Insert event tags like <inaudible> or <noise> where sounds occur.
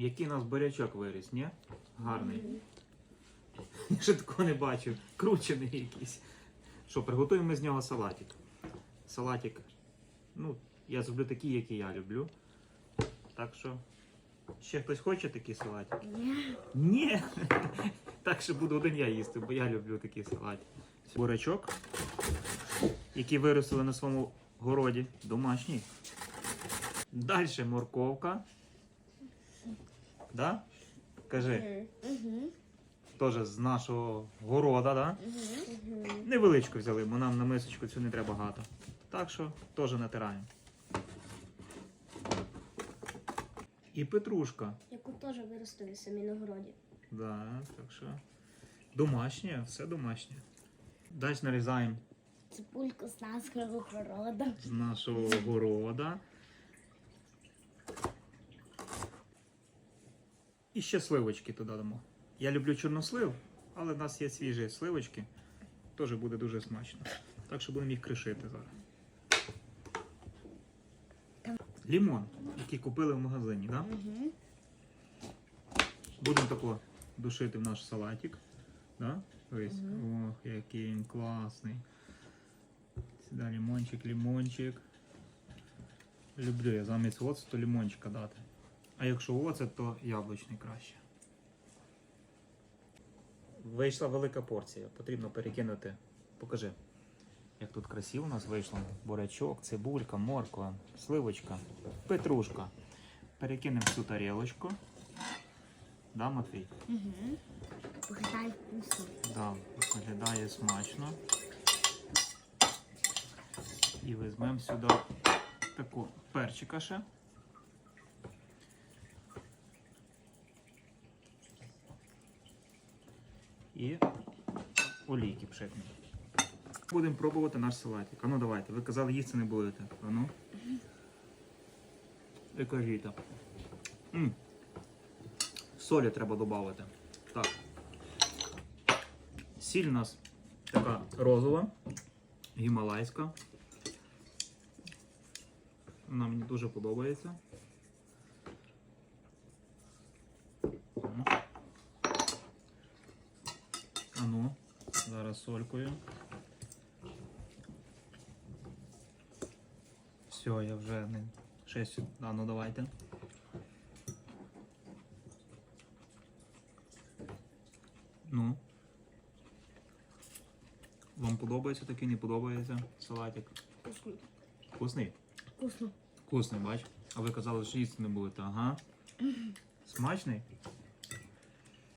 Який у нас бурячок виріс, ні? Гарний. Я ще такого не бачив. Кручений якийсь. Що, приготуємо з нього салатик. Салатик. Ну, я зроблю такий, який я люблю. Так що. Ще хтось хоче такий салатик? Ні. Ні. <laughs> Так що буду один я їсти, бо я люблю такий салат. Бурячок, який виростили на своєму городі, домашній. Далі морковка. Да? Кажи, Угу. теж з нашого города, да? Невеличку взяли, бо нам на мисочку цю не треба багато. Так що теж натираємо. І петрушка. Яку теж виростили самі на городі. Да, так що. Домашнє, все домашнє. Далі нарізаємо Цибульку з нашого городу. з нашого города. І ще сливочки туди дамо. Я люблю чорнослив, але в нас є свіжі сливочки. Теж буде дуже смачно. Так що будемо їх кришити зараз. Лімон, який купили в магазині, да? Угу. Будемо тако душити в наш салатик. Да? Ось, ох, який він класний. Сюди лимончик, лимончик. Люблю я замість оцту лимончика дати. А якщо оцет, то яблучний краще. Вийшла велика порція. Потрібно перекинути. Покажи. Як тут красиво у нас вийшло. Бурячок, цибулька, морква, сливочка, петрушка. Перекинемо цю тарілочку. Да, Матвій? Угу. Виглядає вкусно. Да, виглядає смачно. І візьмемо сюди таку перчика ще. І олійки пшикнемо. Будемо пробувати наш салатик. А ну давайте, ви казали, їсти не будете. А. І кажіть. М. Солі треба додати. Так. Сіль у нас така розова, гімалайська. Вона мені дуже подобається. А ну, зараз солькою. Все, я вже не. Ще сюди. А ну давайте. Ну. Вам подобається такий, не подобається салатик? Вкусно. Вкусний? Вкусно. Вкусний, бач. А ви казали, що їсти не будете. Ага. <clears throat> Смачний?